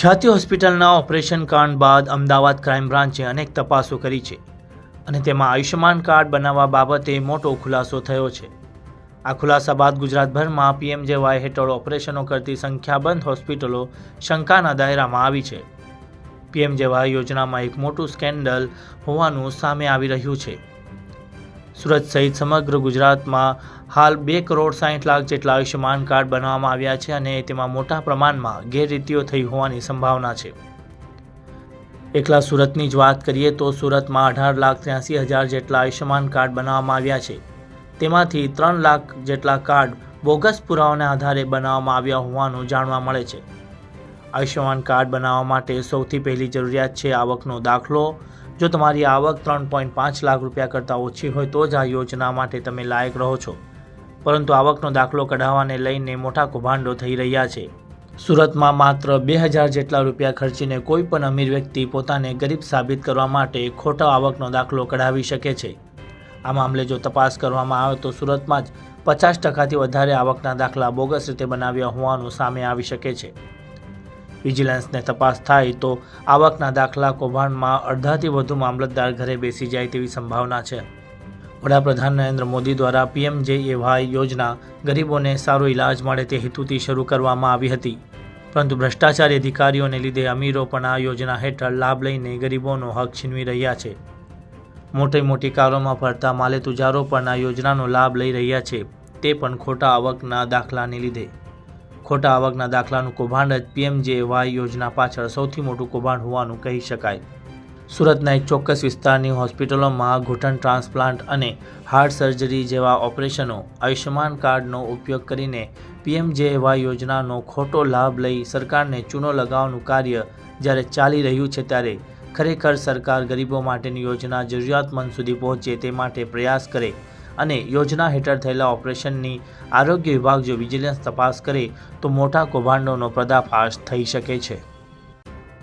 ખ્યાતિ હોસ્પિટલના ઓપરેશન કાંડ બાદ અમદાવાદ ક્રાઇમ બ્રાન્ચે અનેક તપાસો કરી છે અને તેમાં આયુષ્યમાન કાર્ડ બનાવવા બાબતે મોટો ખુલાસો થયો છે. આ ખુલાસા બાદ ગુજરાતભરમાં પીએમજેવાય હેઠળ ઓપરેશનો કરતી સંખ્યાબંધ હોસ્પિટલો શંકાના દાયરામાં આવી છે. પીએમજેવાય યોજનામાં એક મોટું સ્કેન્ડલ હોવાનું સામે આવી રહ્યું છે. સુરત સહિત સમગ્ર ગુજરાતમાં હાલ બે કરોડ સાઠ લાખ જેટલા આયુષ્યમાન કાર્ડ બનાવવામાં આવ્યા છે અને તેમાં મોટા પ્રમાણમાં ગેરરીતિઓ થઈ હોવાની સંભાવના છે. એકલા સુરતની જ વાત કરીએ તો સુરતમાં અઢાર લાખ ત્ર્યાસી હજાર જેટલા આયુષ્યમાન કાર્ડ બનાવવામાં આવ્યા છે. તેમાંથી ત્રણ લાખ જેટલા કાર્ડ બોગસ પુરાવાના આધારે બનાવવામાં આવ્યા હોવાનું જાણવા મળે છે. આયુષ્યમાન કાર્ડ બનાવવા માટે સૌથી પહેલી જરૂરિયાત છે આવકનો દાખલો જો તમારી આવક ત્રણ પોઈન્ટ પાંચ લાખ રૂપિયા કરતાં ઓછી હોય તો જ આ યોજના માટે તમે લાયક રહો છો. પરંતુ આવકનો દાખલો કઢાવવાને લઈને મોટા કૌભાંડો થઈ રહ્યા છે. સુરતમાં માત્ર બે હજાર જેટલા રૂપિયા ખર્ચીને કોઈ પણ અમીર વ્યક્તિ પોતાને ગરીબ સાબિત કરવા માટે ખોટો આવકનો દાખલો કઢાવી શકે છે. આ મામલે જો તપાસ કરવામાં આવે તો સુરતમાં જ પચાસ ટકાથી વધારે આવકના દાખલા બોગસ રીતે બનાવ્યા હોવાનું સામે આવી શકે છે. વિજિલન્સને તપાસ થાય તો આવકના દાખલા કૌભાંડમાં અડધાથી વધુ મામલતદાર ઘરે બેસી જાય તેવી સંભાવના છે. વડાપ્રધાન નરેન્દ્ર મોદી દ્વારા પીએમજેએવાય યોજના ગરીબોને સારો ઇલાજ મળે તે હેતુથી શરૂ કરવામાં આવી હતી. પરંતુ ભ્રષ્ટાચારી અધિકારીઓને લીધે અમીરો પણ આ યોજના હેઠળ લાભ લઈને ગરીબોનો હક છીનવી રહ્યા છે. મોટી મોટી કારોમાં ફરતા માલે તુજારો પણ આ યોજનાનો લાભ લઈ રહ્યા છે. તે પણ ખોટા આવકના દાખલાને લીધે. ખોટા આવકના દાખલાનું કૌભાંડ જ પીએમજેવાય યોજના પાછળ સૌથી મોટું કૌભાંડ હોવાનું કહી શકાય. સુરતના એક ચોક્કસ વિસ્તારની હોસ્પિટલોમાં ઘૂંટણ ટ્રાન્સપ્લાન્ટ અને હાર્ટ સર્જરી જેવા ઓપરેશનો આયુષ્યમાન કાર્ડનો ઉપયોગ કરીને પીએમજેવાય યોજનાનો ખોટો લાભ લઈ સરકારને ચૂનો લગાવવાનું કાર્ય જ્યારે ચાલી રહ્યું છે ત્યારે ખરેખર સરકાર ગરીબો માટેની યોજના જરૂરિયાતમંદ સુધી પહોંચે તે માટે પ્રયાસ કરે અને યોજના હેઠળ થયેલા ઓપરેશનની આરોગ્ય વિભાગ જો વિજિલન્સ તપાસ કરે તો મોટા કૌભાંડોનો પર્દાફાશ થઈ શકે છે.